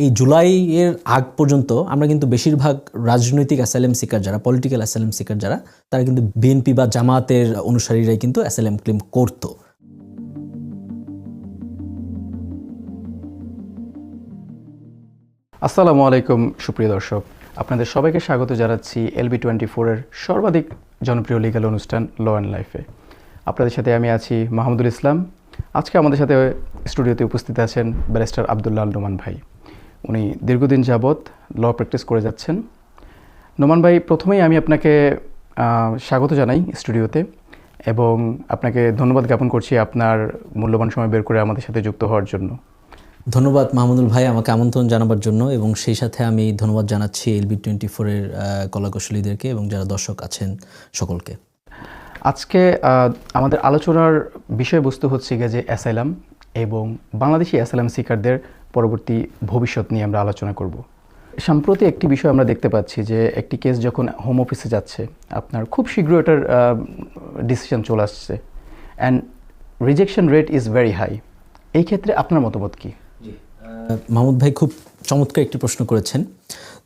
এই জুলাইয়ের আগ পর্যন্ত আমরা কিন্তু বেশিরভাগ রাজনৈতিক অ্যাসাইলেম সিকার যারা পলিটিক্যাল অ্যাসাইলেম সিকার যারা, তারা কিন্তু বিএনপি বা জামাতের অনুসারীরাই কিন্তু অ্যাসাইলেম ক্লেম করতো। আসসালামু আলাইকুম, সুপ্রিয় দর্শক। আপনাদের সবাইকে স্বাগত জানাচ্ছি এলবি টোয়েন্টি ফোরের সর্বাধিক জনপ্রিয় লিগাল অনুষ্ঠান ল অ্যান্ড লাইফে আপনাদের সাথে আমি আছি মাহমুদুল ইসলাম। আজকে আমাদের সাথে স্টুডিওতে উপস্থিত আছেন ব্যারিস্টার আবদুল্লাহ নোমান ভাই। উনি দীর্ঘদিন যাবৎ ল প্র্যাকটিস করে যাচ্ছেন। নোমান ভাই প্রথমেই আমি আপনাকে স্বাগত জানাই স্টুডিওতে এবং আপনাকে ধন্যবাদ জ্ঞাপন করছি আপনার মূল্যবান সময় বের করে আমাদের সাথে যুক্ত হওয়ার জন্য। ধন্যবাদ মাহমুদুল ভাই আমাকে আমন্ত্রণ জানাবার জন্য এবং সেই সাথে আমি ধন্যবাদ জানাচ্ছি এলবি টোয়েন্টি ফোরের কলাকুশলীদেরকে এবং যারা দর্শক আছেন সকলকে। আজকে আমাদের আলোচনার বিষয়বস্তু হচ্ছে গিয়ে যে অ্যাসাইলাম এবং বাংলাদেশি অ্যাসাইলাম সিকারদের পরবর্তী ভবিষ্যৎ নিয়ে আমরা আলোচনা করব। সম্প্রতি একটি বিষয় আমরা দেখতে পাচ্ছি যে একটি কেস যখন হোম অফিসে যাচ্ছে, আপনার খুব শীঘ্র এটার ডিসিশন চলে আসছে। And rejection rate is very high এই ক্ষেত্রে আপনার মতামত কি? মাহমুদ ভাই খুব চমৎকার একটি প্রশ্ন করেছেন।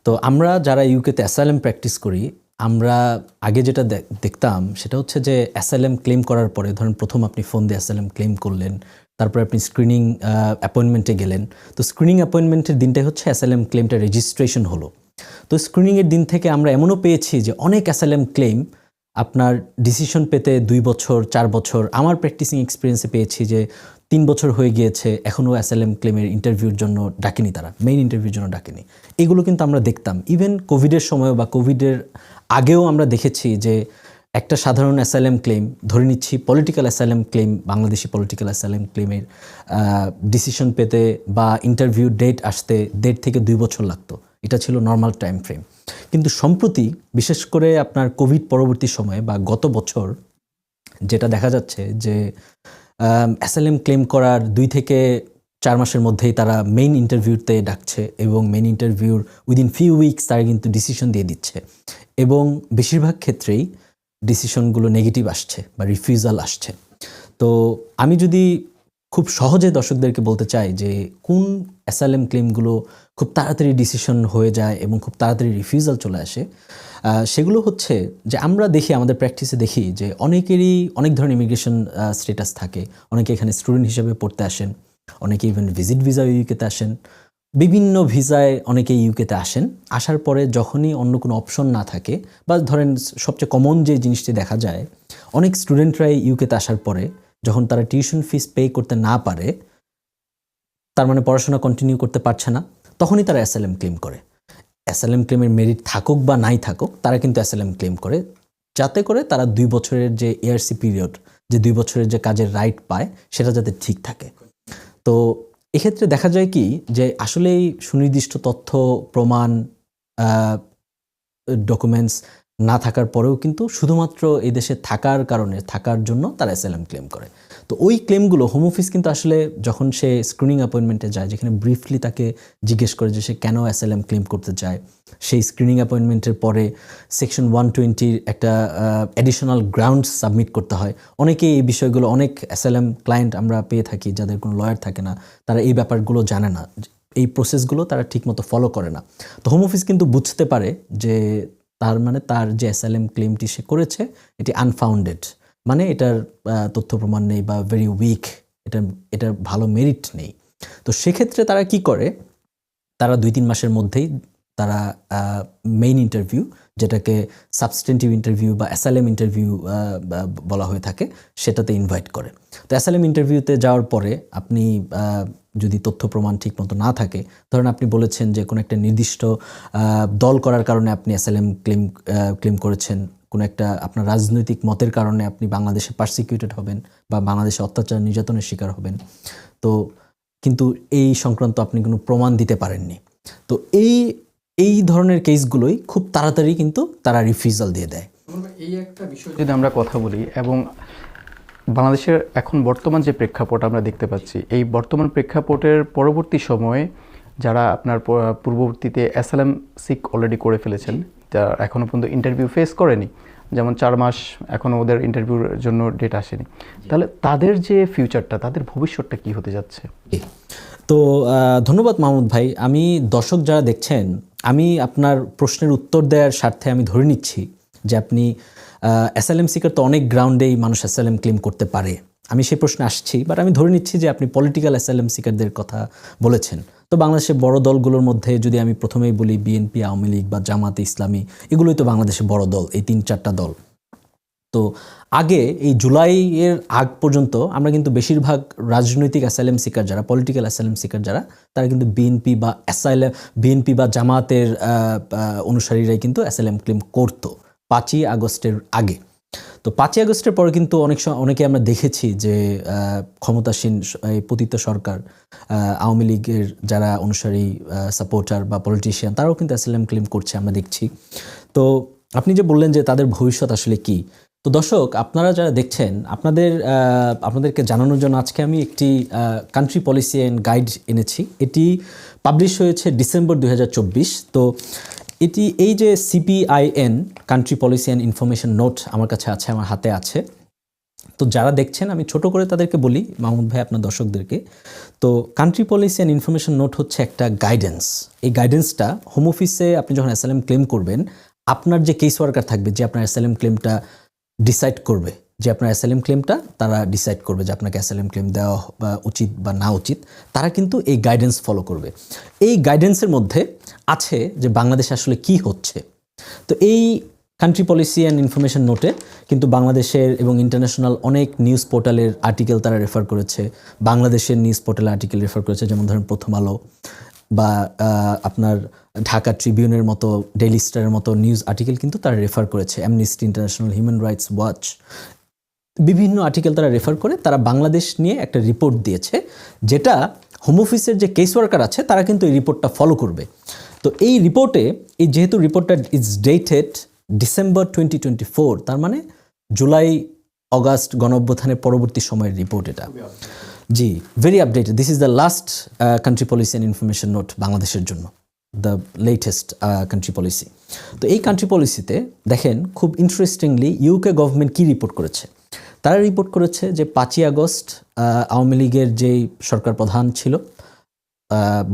তো আমরা যারা ইউকেতে অ্যাসাইলেম প্র্যাকটিস করি, আমরা আগে যেটা দেখ- দেখতাম সেটা হচ্ছে যে অ্যাসাইলেম ক্লেম করার পরে, ধরেন প্রথম আপনি ফোন দিয়ে অ্যাসাইলেম ক্লেম করলেন তারপরে আপনি স্ক্রিনিং অ্যাপয়েন্টমেন্টে গেলেন। তো স্ক্রিনিং অ্যাপয়েন্টমেন্টের দিনটাই হচ্ছে অ্যাসাইলেম ক্লেমটা রেজিস্ট্রেশন হলো। তো স্ক্রিনিংয়ের দিন থেকে আমরা এমনও পেয়েছি যে অনেক অ্যাসাইলেম ক্লেম আপনার ডিসিশন পেতে দুই বছর, চার বছর, আমার প্র্যাকটিসিং এক্সপিরিয়েন্সে পেয়েছি যে তিন বছর হয়ে গিয়েছে, এখনও অ্যাসাইলেম ক্লেমের ইন্টারভিউর জন্য ডাকেনি তারা মেইন ইন্টারভিউর জন্য ডাকেনি। এগুলো কিন্তু আমরা দেখতাম। ইভেন কোভিডের সময় বা কোভিডের আগেও আমরা দেখেছি যে একটা সাধারণ অ্যাসাইলেম ক্লেম ধরে নিচ্ছি political asylum claim Bangladeshi political asylum ক্লেমের decision পেতে বা ইন্টারভিউ ডেট আসতে দেড় থেকে দুই বছর লাগতো। এটা ছিল নর্মাল টাইম ফ্রেম কিন্তু সম্প্রতি, বিশেষ করে আপনার কোভিড পরবর্তী সময়ে বা গত বছর, যেটা দেখা যাচ্ছে যে অ্যাসাইলেম ক্লেম করার দুই থেকে চার মাসের মধ্যেই তারা মেইন ইন্টারভিউতে ডাকছে এবং মেইন ইন্টারভিউর উইদিন ফিউ উইকস তারা কিন্তু ডিসিশন দিয়ে দিচ্ছে। এবং বেশিরভাগ ক্ষেত্রেই ডিসিশনগুলো নেগেটিভ আসছে বা রিফিউজাল আসছে। তো আমি যদি খুব সহজে দর্শকদেরকে বলতে চাই যে কোন অ্যাসাইলেম ক্লেমগুলো খুব তাড়াতাড়ি ডিসিশন হয়ে যায় এবং খুব তাড়াতাড়ি রিফিউজাল চলে আসে সেগুলো হচ্ছে যে আমরা দেখি, আমাদের প্র্যাকটিসে দেখি যে অনেকেরই অনেক ধরনের ইমিগ্রেশন স্ট্যাটাস থাকে। অনেকে এখানে স্টুডেন্ট হিসেবে পড়তে আসেন, অনেকে ইভেন ভিজিট ভিসা ইউকেতে আসেন। বিভিন্ন ভিসায় অনেকে ইউকেতে আসেন, আসার পরে যখনই অন্য কোনো অপশন না থাকে বা ধরেন সবচেয়ে কমন যে জিনিসটি দেখা যায়, অনেক স্টুডেন্টরাই ইউকেতে আসার পরে যখন তারা টিউশন ফিস পে করতে না পারে, তার মানে পড়াশোনা কন্টিনিউ করতে পারছে না, তখনই তারা অ্যাসাইলেম ক্লেম করে। অ্যাসাইলেম ক্লেমের মেরিট থাকুক বা নাই থাকুক, তারা কিন্তু অ্যাসাইলেম ক্লেম করে, যাতে করে তারা দুই বছরের যে এআরসি পিরিয়ড যে দুই বছরের যে কাজের রাইট পায়, সেটা যাতে ঠিক থাকে। তো এক্ষেত্রে দেখা যায় কি যে আসলেই সুনির্দিষ্ট তথ্য প্রমাণ ডকুমেন্টস না থাকার পরেও কিন্তু শুধুমাত্র এই দেশে থাকার কারণে, থাকার জন্য তারা অ্যাসাইলাম ক্লেম করে। তো ওই ক্লেমগুলো হোম অফিস কিন্তু আসলে যখন সে স্ক্রিনিং অ্যাপয়েন্টমেন্টে যায়, যেখানে ব্রিফলি তাকে জিজ্ঞেস করে যে সে কেন অ্যাসাইলাম ক্লেম করতে চায়, সেই স্ক্রিনিং অ্যাপয়েন্টমেন্টের পরে সেকশন ওয়ান টোয়েন্টির একটা অ্যাডিশনাল গ্রাউন্ড সাবমিট করতে হয়। অনেকেই এই বিষয়গুলো, অনেক অ্যাসাইলাম ক্লায়েন্ট আমরা পেয়ে থাকি যাদের কোনো লয়ার থাকে না, তারা এই ব্যাপারগুলো জানে না। এই প্রসেসগুলো তারা ঠিকমতো ফলো করে না। তো হোম অফিস কিন্তু বুঝতে পারে যে তার মানে তার যে এস ক্লেমটি সে করেছে, এটি আনফাউন্ডেড মানে এটার তথ্য প্রমাণ নেই বা ভেরি উইক এটা এটার ভালো মেরিট নেই। তো সেক্ষেত্রে তারা কি করে? তারা দুই তিন মাসের মধ্যেই তারা মেইন ইন্টারভিউ যেটাকে সাবস্টেন্টিভ ইন্টারভিউ বা অ্যাসাইলেম ইন্টারভিউ বলা হয়ে থাকে, সেটাতে ইনভাইট করে। তো অ্যাসাইলেম ইন্টারভিউতে যাওয়ার পরে আপনি যদি তথ্য প্রমাণ ঠিক মতো না থাকে, ধরেন আপনি বলেছেন যে কোনো একটা নির্দিষ্ট দল করার কারণে আপনি অ্যাসাইলেম ক্লেম ক্লেম করেছেন, কোনো একটা আপনার রাজনৈতিক মতের কারণে আপনি বাংলাদেশে পার্সিকিউটেড হবেন বা বাংলাদেশে অত্যাচার নির্যাতনের শিকার হবেন। তো কিন্তু এই সংক্রান্ত আপনি কোনো প্রমাণ দিতে পারেননি। তো এই এই ধরনের কেসগুলোই খুব তাড়াতাড়ি কিন্তু তারা রিফিউজাল দিয়ে দেয়। এই একটা বিষয় যদি আমরা কথা বলি এবং বাংলাদেশের এখন বর্তমান যে প্রেক্ষাপট আমরা দেখতে পাচ্ছি এই বর্তমান প্রেক্ষাপটের পরবর্তী সময়ে যারা আপনার পূর্ববর্তীতে অ্যাসালাম সিক অলরেডি করে ফেলেছেন যারা এখনও পর্যন্ত ইন্টারভিউ ফেস করেনি যেমন চার মাস এখনও ওদের ইন্টারভিউর জন্য ডেট আসেনি তাহলে তাদের যে ফিউচারটা তাদের ভবিষ্যৎটা কি হতে যাচ্ছে? তো ধন্যবাদ মাহমুদ ভাই। আমি দর্শক যারা দেখছেন আমি আপনার প্রশ্নের উত্তর দেওয়ার স্বার্থে আমি ধরে নিচ্ছি যে আপনি এসএলএম সিকার তো অনেক গ্রাউন্ডেই মানুষ এসএলএম ক্লেম করতে পারে। আমি সেই প্রশ্নে আসছি বাট আমি ধরে নিচ্ছি যে আপনি পলিটিক্যাল অ্যাসাইলেম সিকারদের কথা বলেছেন। তো বাংলাদেশে বড় দলগুলোর মধ্যে যদি আমি প্রথমেই বলি বিএনপি আওয়ামী লীগ বা জামাতে ইসলামী, এগুলোই তো বাংলাদেশে বড় দল, এই তিন চারটা দল। তো আগে এই জুলাইয়ের আগ পর্যন্ত আমরা কিন্তু বেশিরভাগ রাজনৈতিক অ্যাসাইলেম সিকার যারা পলিটিক্যাল অ্যাসাইলেম সিকার যারা, তারা কিন্তু বিএনপি বা অ্যাসাইলেম বিএনপি বা জামাতের অনুসারীরাই কিন্তু অ্যাসাইলেম ক্লেম করতো পাঁচই আগস্টের আগে। তো পাঁচই আগস্টের পরে কিন্তু অনেক অনেকে আমরা দেখেছি যে ক্ষমতাসীন এই পতিত সরকার আওয়ামী লীগের যারা অনুসারী সাপোর্টার বা পলিটিশিয়ান তারাও কিন্তু অ্যাসাইলাম ক্লেম করছে আমরা দেখছি। তো আপনি যে বললেন যে তাদের ভবিষ্যৎ আসলে কি তো দর্শক, আপনারা যারা দেখছেন, আপনাদের আপনাদেরকে জানানোর জন্য আজকে আমি একটি কান্ট্রি পলিসি অ্যান্ড গাইড এনেছি। এটি পাবলিশ হয়েছে ডিসেম্বর দুই হাজার চব্বিশ। তো এটি, এই যে CPIN country policy and information note আমার কাছে আছে, আমার হাতে আছে। তো যারা দেখছেন, আমি ছোট করে তাদেরকে বলি, মাহমুদ ভাই, আপনার দর্শকদেরকে। তো country policy and information note হচ্ছে একটা গাইডেন্স এই গাইডেন্সটা হোম অফিসে আপনি যখন অ্যাসাইলাম ক্লেম করবেন, আপনার যে কেস ওয়ার্কার থাকবে, যে আপনার অ্যাসাইলাম ক্লেমটা ডিসাইড করবে যে আপনার অ্যাসাইলাম ক্লেমটা তারা ডিসাইড করবে যে আপনাকে অ্যাসাইলাম ক্লেম দেওয়া বা উচিত বা না উচিত। তারা কিন্তু এই গাইডেন্স ফলো করবে। এই গাইডেন্সের মধ্যে আছে যে বাংলাদেশে আসলে কি হচ্ছে। তো এই কান্ট্রি পলিসি অ্যান্ড ইনফরমেশন নোটে কিন্তু বাংলাদেশের এবং ইন্টারন্যাশনাল অনেক নিউজ পোর্টালের আর্টিকেল তারা রেফার করেছে। বাংলাদেশের নিউজ পোর্টালের আর্টিকেল রেফার করেছে, যেমন ধরেন প্রথম আলো। বা আপনার ঢাকা ট্রিবিউনের মতো ডেইলি স্টারের মতো নিউজ আর্টিকেল কিন্তু তারা রেফার করেছে। Amnesty International Human Rights Watch বিভিন্ন আর্টিকেল তারা রেফার করে, তারা বাংলাদেশ নিয়ে একটা রিপোর্ট দিয়েছে, যেটা হোম অফিসের যে কেস ওয়ার্কার আছে, তারা কিন্তু এই রিপোর্টটা ফলো করবে। তো এই রিপোর্টে এই যেহেতু রিপোর্টটা is dated December twenty twenty four তার মানে জুলাই অগাস্ট গণঅভ্যুত্থানের পরবর্তী সময়ের রিপোর্ট এটা। জি very updated this is the last country policy and information note বাংলাদেশের জন্য দ্য লেটেস্ট কান্ট্রি পলিসি তো এই কান্ট্রি পলিসিতে দেখেন, খুব ইন্টারেস্টিংলি ইউকে গভর্নমেন্ট কি রিপোর্ট করেছে? তারা রিপোর্ট করেছে যে পাঁচই আগস্ট আওয়ামী লীগের যেই সরকার প্রধান ছিল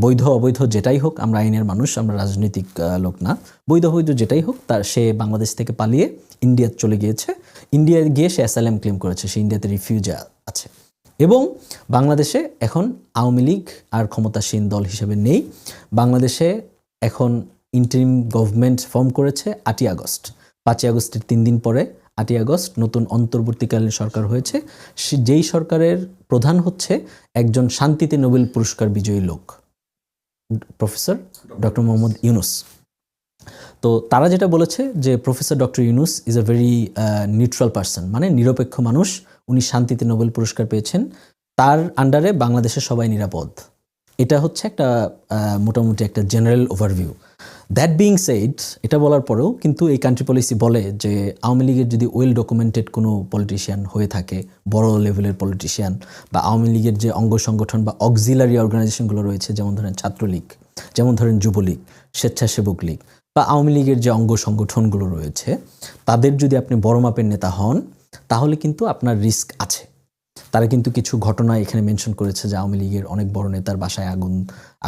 বৈধ অবৈধ যেটাই হোক, আমরা আইনের মানুষ, আমরা রাজনৈতিক লোক না, বৈধ অবৈধ যেটাই হোক, তার সে বাংলাদেশ থেকে পালিয়ে ইন্ডিয়া চলে গিয়েছে। ইন্ডিয়ায় গিয়ে সে অ্যাসাইলাম ক্লেম করেছে, সে ইন্ডিয়াতে রিফিউজে আছে। এবং বাংলাদেশে এখন আওয়ামী লীগ আর ক্ষমতাসীন দল হিসেবে নেই। বাংলাদেশে এখন ইন্টারিম গভর্নমেন্ট ফর্ম করেছে আটই আগস্ট। পাঁচই আগস্টের তিন দিন পরে আটই আগস্ট নতুন অন্তর্বর্তীকালীন সরকার হয়েছে। যেই সরকারের প্রধান হচ্ছে একজন শান্তিতে নোবেল পুরস্কার বিজয়ী লোক। Professor doctor Muhammad Yunus. তো তারা যেটা বলেছে যে professor doctor Yunus is a very neutral person মানে নিরপেক্ষ মানুষ। উনি শান্তিতে নোবেল পুরস্কার পেয়েছেন, তার আন্ডারে বাংলাদেশের সবাই নিরাপদ। এটা হচ্ছে একটা মোটামুটি একটা general overview that being said এটা বলার পরেও কিন্তু এই কান্ট্রি পলিসি বলে যে আওয়ামী লীগের যদি ওয়েল ডকুমেন্টেড কোনো পলিটিশিয়ান হয়ে থাকে, বড় লেভেলের পলিটিশিয়ান বা আওয়ামী লীগের যে অঙ্গ সংগঠন বা অক্সিলারি অর্গানাইজেশনগুলো রয়েছে, যেমন ধরেন ছাত্রলীগ, যেমন ধরেন যুবলীগ, স্বেচ্ছাসেবক লীগ, বা আওয়ামী লীগের যে অঙ্গ সংগঠনগুলো রয়েছে, তাদের যদি আপনি বড় মাপের নেতা হন তাহলে কিন্তু আপনার রিস্ক আছে। তারা কিন্তু কিছু ঘটনা এখানে মেনশন করেছে যে আওয়ামী লীগের অনেক বড় নেতার বাসায় আগুন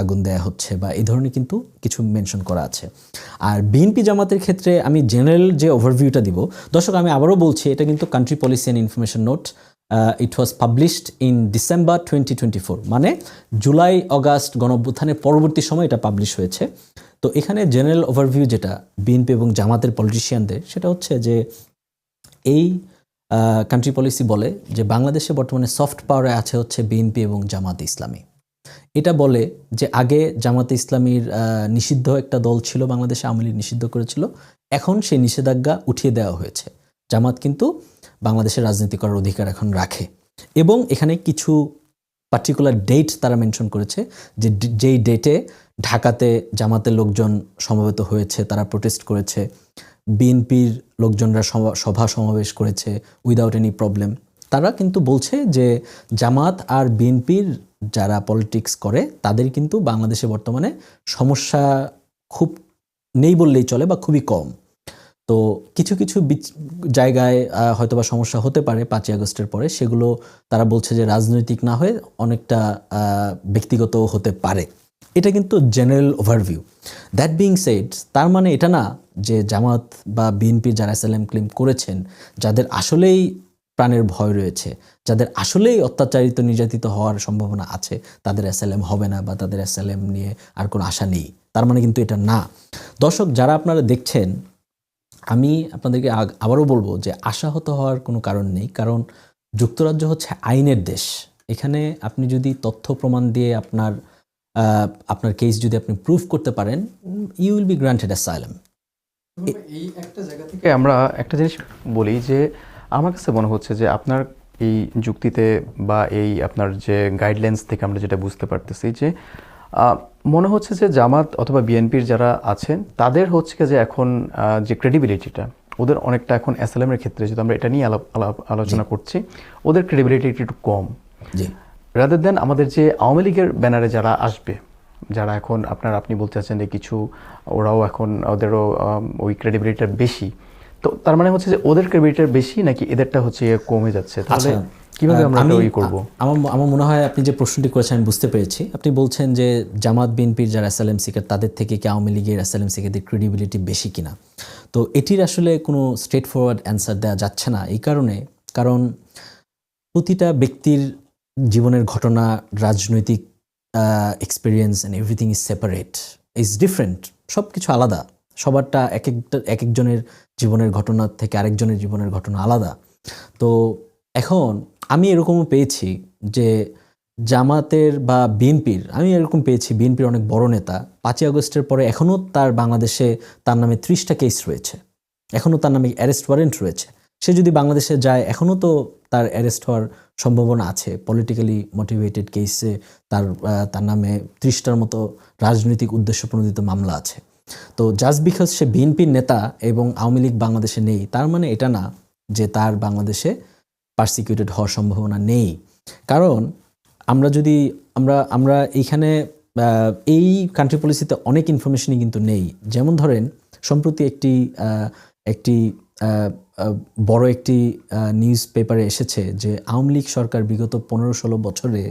আগুন দেয়া হচ্ছে বা এই ধরনের কিন্তু কিছু মেনশন করা আছে। আর বিএনপি জামাতের ক্ষেত্রে আমি জেনারেল যে ওভারভিউটা দিব, দর্শক আমি আবারও বলছি, এটা কিন্তু country policy and information note it was published in December twenty twenty four মানে জুলাই অগাস্ট গণঅভ্যুত্থানের পরবর্তী সময় এটা পাবলিশ হয়েছে। তো এখানে জেনারেল ওভারভিউ যেটা বিএনপি এবং জামাতের পলিটিশিয়ানদের সেটা হচ্ছে যে এই কান্ট্রি পলিসি বলে যে বাংলাদেশে বর্তমানে সফট পাওয়ারে আছে হচ্ছে বিএনপি এবং জামাত ইসলামী। এটা বলে যে আগে জামাতে ইসলামীর নিষিদ্ধ একটা দল ছিল, বাংলাদেশে আওয়ামী লীগ নিষিদ্ধ করেছিল, এখন সেই নিষেধাজ্ঞা উঠিয়ে দেওয়া হয়েছে। জামাত কিন্তু বাংলাদেশের রাজনীতি করার অধিকার এখন রাখে। এবং এখানে কিছু পার্টিকুলার ডেট তারা মেনশন করেছে, যে যেই ডেটে ঢাকাতে জামাতের লোকজন সমবেত হয়েছে, তারা প্রোটেস্ট করেছে বিএনপির লোকজনরা সভা- সমাবেশ করেছে উইদাউট এনি প্রবলেম তারা কিন্তু বলছে যে জামাত আর বিএনপির যারা পলিটিক্স করে, তাদের কিন্তু বাংলাদেশে বর্তমানে সমস্যা খুব নেই বললেই চলে বা খুবই কম। তো কিছু কিছু জায়গায় হয়তোবা সমস্যা হতে পারে পাঁচই আগস্টের পরে। সেগুলো তারা বলছে যে রাজনৈতিক না হয়ে অনেকটা ব্যক্তিগত হতে পারে। এটা কিন্তু general overview that being said তার মানে এটা না যে জামাত বা বিএনপি যারা এসএলএম ক্লেম করেছেন, যাদের আসলেই প্রাণের ভয় রয়েছে, যাদের আসলেই অত্যাচারিত, নির্যাতিত হওয়ার সম্ভাবনা আছে, তাদের এসএলএম হবে না বা তাদের এসএলএম নিয়ে আর কোনো আশা নেই। তার মানে কিন্তু এটা না। দর্শক, যারা আপনারা দেখছেন, আমি আপনাদেরকে আবারও বলব যে আশাহত হওয়ার কোনো কারণ নেই, কারণ যুক্তরাজ্য হচ্ছে আইনের দেশ। এখানে আপনি যদি তথ্য প্রমাণ দিয়ে আপনার আপনার কেস যদি আপনি প্রুফ করতে পারেন you will be granted asylum এই একটা জায়গা থেকে আমরা একটা জিনিস বলি যে আমার কাছে মনে হচ্ছে যে আপনার এই যুক্তিতে বা এই আপনার যে গাইডলাইন্স থেকে আমরা যেটা বুঝতে পারতেছি যে মনে হচ্ছে যে জামাত অথবা বিএনপির যারা আছেন তাদের হচ্ছে যে এখন যে ক্রেডিবিলিটিটা ওদের অনেকটা এখন এসএলএম ক্ষেত্রে যদি আমরা এটা নিয়ে আলাপ- আলোচনা করছি ওদের ক্রেডিবিলিটি একটু কম। জি। রাদার দেন আমাদের যে আওয়ামী লীগের ব্যানারে যারা আসবে যারা এখন আপনার আপনি বলতে চাচ্ছেন যে কিছু ওরাও এখন ওদেরও ওই ক্রেডিবিলিটিটা বেশি। তো তার মানে হচ্ছে যে ওদের ক্রেডিবিলিটিটা বেশি নাকি এদেরটা হচ্ছে কমে যাচ্ছে? তাহলে আচ্ছা, কীভাবে আমরা ওই করব? আমার আমার মনে হয় আপনি যে প্রশ্নটি করেছেন আমি বুঝতে পেরেছি। আপনি বলছেন যে জামাত বিএনপির যারা এসএলএম সিকার তাদের থেকে কি আওয়ামী লীগের এসএলএম সিকারদের ক্রেডিবিলিটি বেশি কিনা? তো এটির আসলে কোনো স্ট্রেট ফরওয়ার্ড অ্যান্সার দেওয়া যাচ্ছে না। এই কারণে কারণ প্রতিটা ব্যক্তির জীবনের ঘটনা, রাজনৈতিক experience and everything is separate is different সব কিছু আলাদা। সবারটা এক একটা, এক একজনের জীবনের ঘটনা থেকে আরেকজনের জীবনের ঘটনা আলাদা। তো এখন আমি এরকমও পেয়েছি যে জামাতের বা বিএনপির, আমি এরকম পেয়েছি বিএনপির অনেক বড় নেতা। পাঁচই আগস্টের পরে এখনও তার বাংলাদেশে তার নামে ত্রিশটা কেস রয়েছে। এখনও তার নামে অ্যারেস্ট ওয়ারেন্ট রয়েছে। সে যদি বাংলাদেশে যায় এখনও তো তার অ্যারেস্ট হওয়ার সম্ভাবনা আছে। পলিটিক্যালি মোটিভেটেড কেসে তার তার নামে ত্রিশটার মতো রাজনৈতিক উদ্দেশ্য প্রণোদিত মামলা আছে। তো জাস্ট বিকজ সে বিএনপির নেতা এবং আওয়ামী লীগ বাংলাদেশে নেই, তার মানে এটা না যে তার বাংলাদেশে পার্সিকিউটেড হওয়ার সম্ভাবনা নেই। কারণ আমরা যদি, আমরা আমরা এইখানে এই কান্ট্রি পলিসিতে অনেক ইনফরমেশনই কিন্তু নেই। যেমন ধরেন, সম্প্রতি একটি একটি বড় একটি নিউজ পেপারে এসেছে যে আওয়ামী লীগ সরকার বিগত পনেরো ষোলো বছরে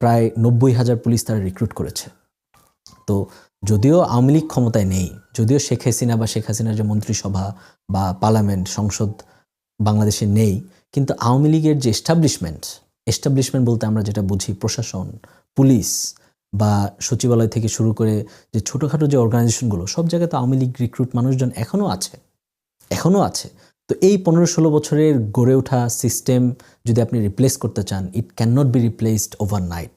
প্রায় নব্বই হাজার পুলিশ তারা রিক্রুট করেছে। তো যদিও আওয়ামী লীগ ক্ষমতায় নেই, যদিও শেখ হাসিনা বা শেখ হাসিনার যে মন্ত্রিসভা বা পার্লামেন্ট, সংসদ বাংলাদেশে নেই, কিন্তু আওয়ামী লীগের যে এস্টাবলিশমেন্ট এস্টাবলিশমেন্ট বলতে আমরা যেটা বুঝি প্রশাসন, পুলিশ বা সচিবালয় থেকে শুরু করে যে ছোটোখাটো যে অর্গানাইজেশনগুলো সব জায়গায় তো আওয়ামী লীগ রিক্রুট মানুষজন এখনও আছে। এখনও আছে। তো এই পনেরো ষোলো বছরের গড়ে ওঠা সিস্টেম যদি আপনি রিপ্লেস করতে চান it can not be replaced overnight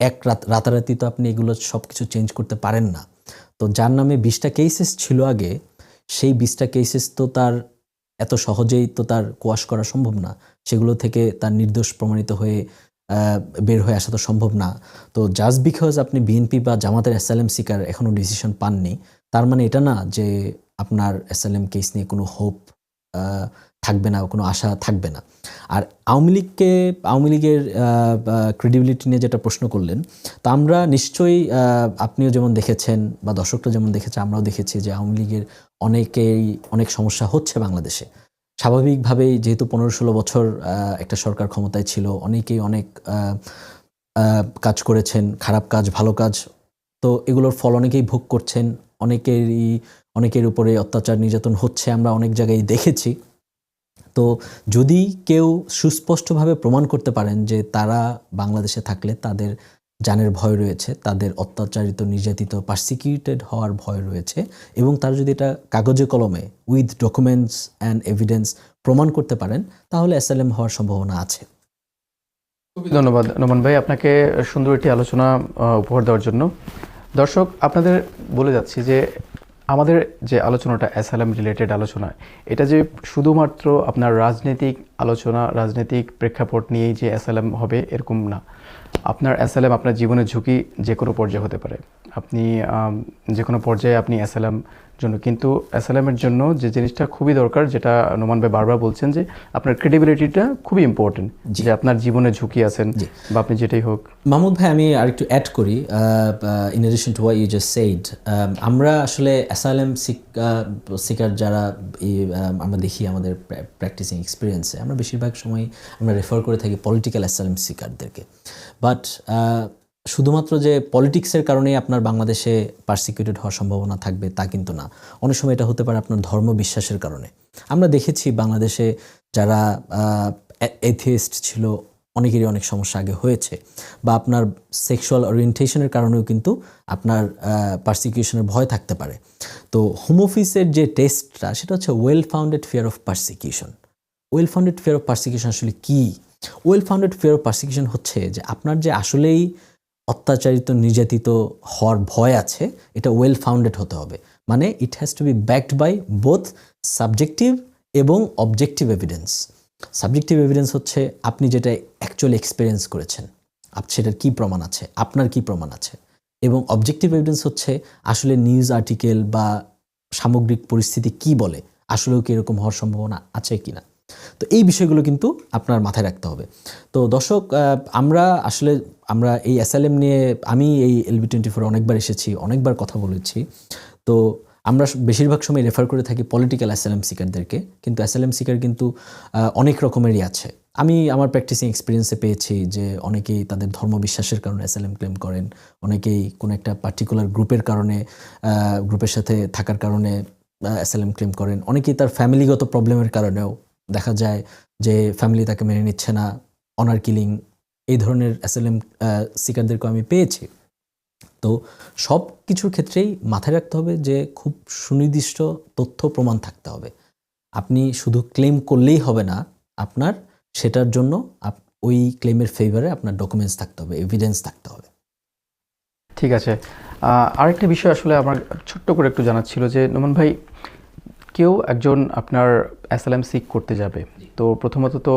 এক রাত, রাতারাতি তো আপনি এগুলো সব কিছু চেঞ্জ করতে পারেন না। তো যার নামে বিশটা কেসেস ছিল আগে, সেই বিশটা কেসেস তো তার এত সহজেই তো তার কোয়াশ করা সম্ভব না। সেগুলো থেকে তার নির্দোষ প্রমাণিত হয়ে বের হয়ে আসা তো সম্ভব না। তো জাস্ট বিকজ আপনি বিএনপি বা জামাতের এসএলএম সিকার এখনও ডিসিশন পাননি, তার মানে এটা না যে আপনার এসএলএম কেস নিয়ে কোনো হোপ থাকবে না, কোনো আশা থাকবে না। আর আওয়ামী লীগকে, আওয়ামী লীগের ক্রেডিবিলিটি নিয়ে যেটা প্রশ্ন করলেন, তা আমরা নিশ্চয়ই আপনিও যেমন দেখেছেন বা দর্শকরা যেমন দেখেছে, আমরাও দেখেছি যে আওয়ামী লীগের অনেকেই অনেক সমস্যা হচ্ছে বাংলাদেশে। স্বাভাবিকভাবেই যেহেতু পনেরো ষোলো বছর একটা সরকার ক্ষমতায় ছিল, অনেকেই অনেক কাজ করেছেন, খারাপ কাজ, ভালো কাজ, তো এগুলোর ফল অনেকেই ভোগ করছেন, অনেকেরই অনেকের উপরে অত্যাচার নির্যাতন হচ্ছে, আমরা অনেক জায়গায় দেখেছি। তো যদি কেউ সুস্পষ্টভাবে প্রমাণ করতে পারেন যে তারা বাংলাদেশে থাকলে তাদের জানের ভয় রয়েছে, তাদের অত্যাচারিত, নির্যাতিত পার্সিকিউটেড হওয়ার ভয় রয়েছে, এবং তারা যদি এটা কাগজে কলমে উইথ ডকুমেন্টস অ্যান্ড এভিডেন্স প্রমাণ করতে পারেন, তাহলে এসএলএম হওয়ার সম্ভাবনা আছে। খুবই ধন্যবাদ নোমান ভাই আপনাকে সুন্দর একটি আলোচনা উপহার দেওয়ার জন্য। দর্শক, আপনাদের বলে যাচ্ছি যে আমাদের যে আলোচনাটা অ্যাসালাম রিলেটেড আলোচনা, এটা যে শুধুমাত্র আপনার রাজনৈতিক আলোচনা, রাজনৈতিক প্রেক্ষাপট নিয়েই যে অ্যাসাইলাম হবে, এরকম না। আপনার অ্যাসাইলাম আপনার জীবনের ঝুঁকি যে কোনো পর্যায়ে হতে পারে। আপনি যে কোনো পর্যায়ে আপনি অ্যাসাইলাম জন্য। কিন্তু অ্যাসাইলামের জন্য যে জিনিসটা খুবই দরকার যেটা নোমান ভাই বারবার বলছেন যে আপনার ক্রেডিবিলিটিটা খুবই ইম্পর্টেন্ট যে আপনার জীবনে ঝুঁকি আছেন বা আপনি যেটাই হোক। মাহমুদ ভাই আমি আরেকটু অ্যাড করি in addition to why you just said আমরা আসলে অ্যাসাইলাম সিকার যারা আমরা দেখি আমাদের প্র্যাকটিসিং এক্সপিরিয়েন্সে আমরা বেশিরভাগ সময় আমরা রেফার করে থাকি পলিটিক্যাল অ্যাসাইলাম সিকারদেরকে বাট শুধুমাত্র যে পলিটিক্সের কারণেই আপনার বাংলাদেশে পার্সিকিউটেড হওয়ার সম্ভাবনা থাকবে তা কিন্তু না। অনেক সময় এটা হতে পারে আপনার ধর্ম বিশ্বাসের কারণে। আমরা দেখেছি বাংলাদেশে যারা এথিয়েস্ট ছিল, অনেকেরই অনেক সমস্যা আগে হয়েছে। বা আপনার সেক্সুয়াল ওরিয়েন্টেশনের কারণেও কিন্তু আপনার পার্সিকিউশনের ভয় থাকতে পারে। তো হোমোফিসের যে টেস্টটা সেটা হচ্ছে well founded fear of persecution well founded fear of persecution আসলে কী? Well founded fear of persecution হচ্ছে যে আপনার যে আসলেই অত্যাচারিত, নির্যাতিত হওয়ার ভয় আছে, এটা ওয়েল ফাউন্ডেড হতে হবে। মানে it has to be backed by both subjective এবং অবজেক্টিভ এভিডেন্স সাবজেক্টিভ এভিডেন্স হচ্ছে আপনি যেটা অ্যাকচুয়ালি এক্সপিরিয়েন্স করেছেন, আপ, সেটার কী প্রমাণ আছে, আপনার কি প্রমাণ আছে? এবং অবজেক্টিভ এভিডেন্স হচ্ছে আসলে নিউজ আর্টিকেল বা সামগ্রিক পরিস্থিতি কি বলে, আসলেও কি এরকম হওয়ার সম্ভাবনা আছে কি না তো এই বিষয়গুলো কিন্তু আপনার মাথায় রাখতে হবে। তো দর্শক আমরা আসলে, আমরা এই অ্যাসাইলেম নিয়ে, আমি এই এলবি টোয়েন্টি ফোর অনেকবার এসেছি, অনেকবার কথা বলেছি। তো আমরা বেশিরভাগ সময় রেফার করে থাকি পলিটিক্যাল অ্যাসাইলেম সিকারদেরকে কিন্তু অ্যাসাইলেম সিকার কিন্তু অনেক রকমেরই আছে। আমি আমার প্র্যাকটিসিং এক্সপিরিয়েন্সে পেয়েছি যে অনেকেই তাদের ধর্ম বিশ্বাসের কারণে অ্যাসাইলেম ক্লেম করেন, অনেকেই কোনো একটা পার্টিকুলার গ্রুপের কারণে গ্রুপের সাথে থাকার কারণে অ্যাসাইলেম ক্লেম করেন, অনেকেই তার ফ্যামিলিগত প্রবলেমের কারণেও দেখা যায় যে ফ্যামিলি তাকে মেনে নিচ্ছে না অনার কিলিং এই ধরনের অ্যাসাইলেম সিকারদেরকে আমি পেয়েছি। তো সব কিছুর ক্ষেত্রেই মাথায় রাখতে হবে যে খুব সুনির্দিষ্ট তথ্য প্রমাণ থাকতে হবে। আপনি শুধু ক্লেম করলেই হবে না, আপনার সেটার জন্য ওই ক্লেমের ফেভারে আপনার ডকুমেন্টস থাকতে হবে এভিডেন্স থাকতে হবে। ঠিক আছে। আরেকটা বিষয় আসলে আমার ছোট্ট করে একটু জানার ছিল যে নোমান ভাই কেউ একজন আপনার অ্যাসালাম সিক করতে যাবে। তো প্রথমত তো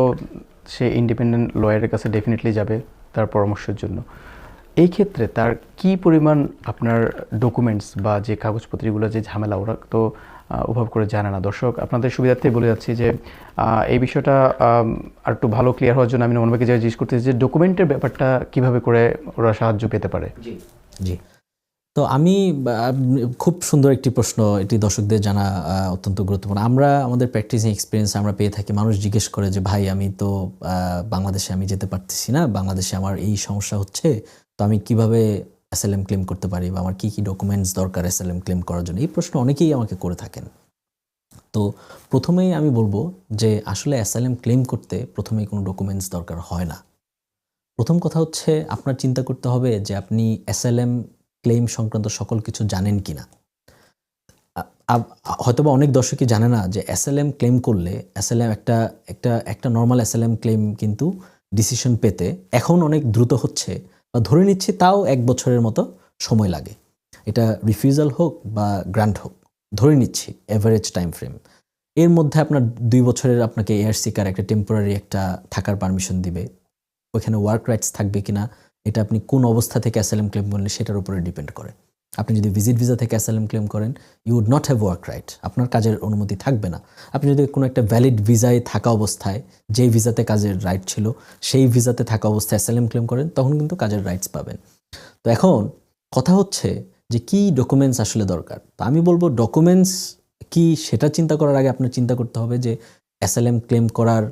সে ইন্ডিপেন্ডেন্ট লয়ারের কাছে ডেফিনেটলি যাবে তার পরামর্শের জন্য। এই ক্ষেত্রে তার কি পরিমাণ আপনার ডকুমেন্টস বা যে কাগজপত্রগুলো যে ঝামেলা ওরা তো ওভাবে করে জানে না। দর্শক আপনাদের সুবিধার্থে বলে যাচ্ছি যে এই বিষয়টা আর একটু ভালো ক্লিয়ার হওয়ার জন্য আমি যা জিজ্ঞেস করতেছি যে ডকুমেন্টের ব্যাপারটা কীভাবে করে ওরা সাহায্য পেতে পারে? জি। জি। তো আমি খুব সুন্দর একটি প্রশ্ন এটি দর্শকদের জানা অত্যন্ত গুরুত্বপূর্ণ। আমরা, আমাদের প্র্যাকটিসিং এক্সপিরিয়েন্স আমরা পেয়ে থাকি, মানুষ জিজ্ঞেস করে যে, ভাই, আমি তো বাংলাদেশে আমি যেতে পারতেছি না, বাংলাদেশে আমার এই সমস্যা হচ্ছে, তো আমি কীভাবে অ্যাসাইলাম ক্লেম করতে পারি বা আমার কি কি ডকুমেন্টস দরকার অ্যাসাইলাম ক্লেম করার জন্য? এই প্রশ্ন অনেকেই আমাকে করে থাকেন। তো প্রথমেই আমি বলব যে, আসলে অ্যাসাইলাম ক্লেম করতে প্রথমেই কোনো ডকুমেন্টস দরকার হয় না। প্রথম কথা হচ্ছে, আপনার চিন্তা করতে হবে যে, আপনি এসএলএম ক্লেম সংক্রান্ত সকল কিছু জানেন কিনা? হয়তোবা অনেক দর্শকই জানে না যে এসএলএম ক্লেম করলে এসএলএম একটা একটা একটা নর্মাল এসএলএম ক্লেম কিন্তু ডিসিশন পেতে এখন অনেক দ্রুত হচ্ছে বা ধরে নিচ্ছি তাও এক বছরের মতো সময় লাগে। এটা রিফিউজাল হোক বা গ্রান্ট হোক, ধরে নিচ্ছি এভারেজ টাইম ফ্রেম এর মধ্যে আপনার দুই বছরের আপনাকে এয়ার সিকার একটা টেম্পোরারি একটা থাকার পারমিশন দিবে। ওইখানে ওয়ার্ক রাইটস থাকবে কিনা এটা আপনি কোন অবস্থা থেকে অ্যাসাইলাম ক্লেম করলেন সেটার উপরে ডিপেন্ড করে। আপনি যদি ভিজিট ভিসা থেকে অ্যাসাইলাম ক্লেম করেন you would not have work right আপনার কাজের অনুমতি থাকবে না। আপনি যদি কোনো একটা ভ্যালিড ভিসায় থাকা অবস্থায়, যেই ভিসাতে কাজের রাইট ছিল, সেই ভিসাতে থাকা অবস্থায় অ্যাসাইলাম ক্লেম করেন, তখন কিন্তু কাজের রাইটস পাবেন। তো এখন কথা হচ্ছে যে কি ডকুমেন্টস আসলে দরকার? তো আমি বলব ডকুমেন্টস কি সেটা চিন্তা করার আগে আপনার চিন্তা করতে হবে যে অ্যাসাইলাম ক্লেম করার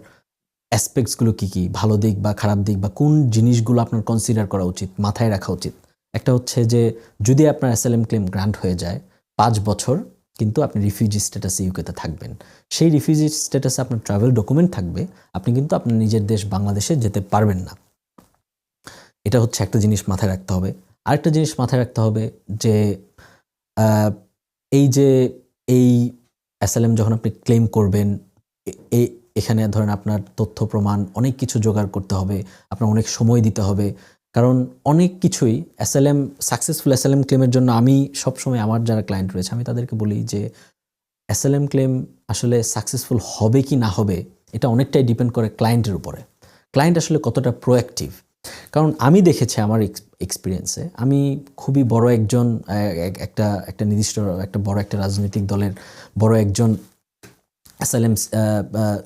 অ্যাসপেক্টসগুলো কী কী? ভালো দিক বা খারাপ দিক বা কোন জিনিসগুলো আপনার কনসিডার করা উচিত, মাথায় রাখা উচিত? একটা হচ্ছে যে, যদি আপনার অ্যাসাইলাম ক্লেম গ্রান্ট হয়ে যায়, পাঁচ বছর কিন্তু আপনি রিফিউজি স্ট্যাটাসে ইউকেতে থাকবেন। সেই রিফিউজি স্ট্যাটাসে আপনার ট্রাভেল ডকুমেন্ট থাকবে, আপনি কিন্তু আপনার নিজের দেশ বাংলাদেশে যেতে পারবেন না। এটা হচ্ছে একটা জিনিস মাথায় রাখতে হবে। আরেকটা জিনিস মাথায় রাখতে হবে যে এই যে, এই অ্যাসাইলাম যখন আপনি ক্লেম করবেন এখানে ধরেন আপনার তথ্য প্রমাণ, অনেক কিছু জোগাড় করতে হবে, আপনার অনেক সময় দিতে হবে। কারণ অনেক কিছুই অ্যাসাইলাম সাকসেসফুল অ্যাসাইলাম ক্লেমের জন্য আমি সবসময় আমার যারা ক্লায়েন্ট রয়েছে, আমি তাদেরকে বলি যে অ্যাসাইলাম ক্লেম আসলে সাকসেসফুল হবে কি না হবে, এটা অনেকটাই ডিপেন্ড করে ক্লায়েন্টের উপরে। ক্লায়েন্ট আসলে কতটা প্রোঅ্যাক্টিভ কারণ আমি দেখেছি আমার এক্সপিরিয়েন্সে আমি খুবই বড় একজন একটা একটা নির্দিষ্ট, একটা বড় একটা রাজনৈতিক দলের বড় একজন অ্যাসাইলেম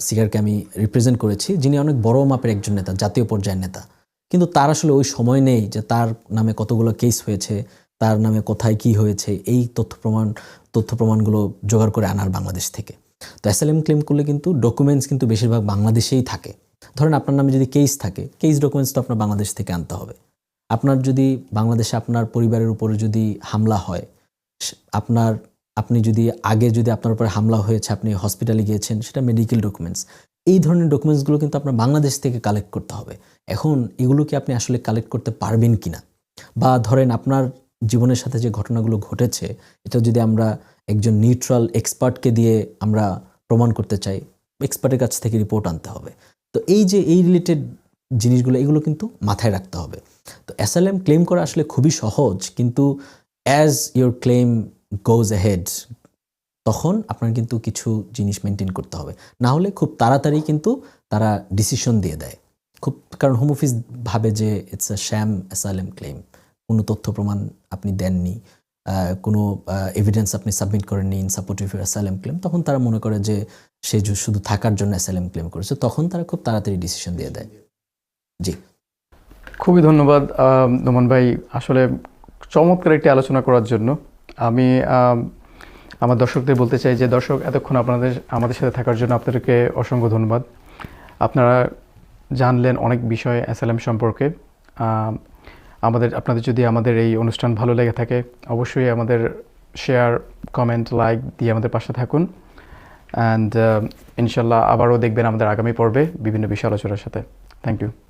সিগারকে আমি রিপ্রেজেন্ট করেছি, যিনি অনেক বড় মাপের একজন নেতা, জাতীয় পর্যায়ের নেতা। কিন্তু তার আসলে ওই সময় নেই যে তার নামে কতগুলো কেস হয়েছে, তার নামে কোথায় কি হয়েছে, এই তথ্য প্রমাণ, তথ্য প্রমাণগুলো জোগাড় করে আনার বাংলাদেশ থেকে। তো অ্যাসাইলেম ক্লেম করলে কিন্তু ডকুমেন্টস কিন্তু বেশিরভাগ বাংলাদেশেই থাকে। ধরেন আপনার নামে যদি কেস থাকে কেস ডকুমেন্টস তো আপনার বাংলাদেশ থেকে আনতে হবে। আপনার যদি, বাংলাদেশে আপনার পরিবারের উপরে যদি হামলা হয় আপনার আপনি যদি আগে যদি আপনার উপরে হামলা হয়েছে, আপনি হসপিটালে গিয়েছেন, সেটা মেডিকেল ডকুমেন্টস এই ধরনের ডকুমেন্টসগুলো কিন্তু আপনার বাংলাদেশ থেকে কালেক্ট করতে হবে। এখন এগুলো কি আপনি আসলে কালেক্ট করতে পারবেন কি না বা ধরেন আপনার জীবনের সাথে যে ঘটনাগুলো ঘটেছে, এটা যদি আমরা একজন নিউট্রাল এক্সপার্টকে দিয়ে আমরা প্রমাণ করতে চাই এক্সপার্টের কাছ থেকে রিপোর্ট আনতে হবে। তো এই যে এই রিলেটেড জিনিসগুলো, এগুলো কিন্তু মাথায় রাখতে হবে। তো অ্যাসাইলাম ক্লেম করা আসলে খুবই সহজ, কিন্তু as your claim goes head তখন আপনার কিন্তু কিছু জিনিস মেনটেন করতে হবে। না হলে খুব তাড়াতাড়ি কিন্তু তারা ডিসিশন দিয়ে দেয়। খুব, কারণ হোম অফিস ভাবে যে it's a sham asylum claim কোনো তথ্য প্রমাণ আপনি দেননি কোনো এভিডেন্স আপনি সাবমিট করেননি ইন সাপোর্টিভ অ্যাসাইলাম ক্লেম তখন তারা মনে করে যে সে শুধু থাকার জন্য অ্যাসাইলাম ক্লেম করেছে, তখন তারা খুব তাড়াতাড়ি ডিসিশন দিয়ে দেয়। জি। খুবই ধন্যবাদ নোমান ভাই। আসলে চমৎকার একটি আলোচনা করার জন্য। আমি আমার দর্শকদের বলতে চাই যে, দর্শক, এতক্ষণ আপনাদের, আমাদের সাথে থাকার জন্য আপনাদেরকে অসংখ্য ধন্যবাদ। আপনারা জানলেন অনেক বিষয় অ্যাসালাম সম্পর্কে। আমাদের, আপনাদের যদি আমাদের এই অনুষ্ঠান ভালো লেগে থাকে, অবশ্যই আমাদের শেয়ার কমেন্ট লাইক দিয়ে আমাদের পাশে থাকুন। অ্যান্ড ইনশাল্লাহ আবারও দেখবেন আমাদের আগামী পর্বে বিভিন্ন বিষয় আলোচনার সাথে। Thank you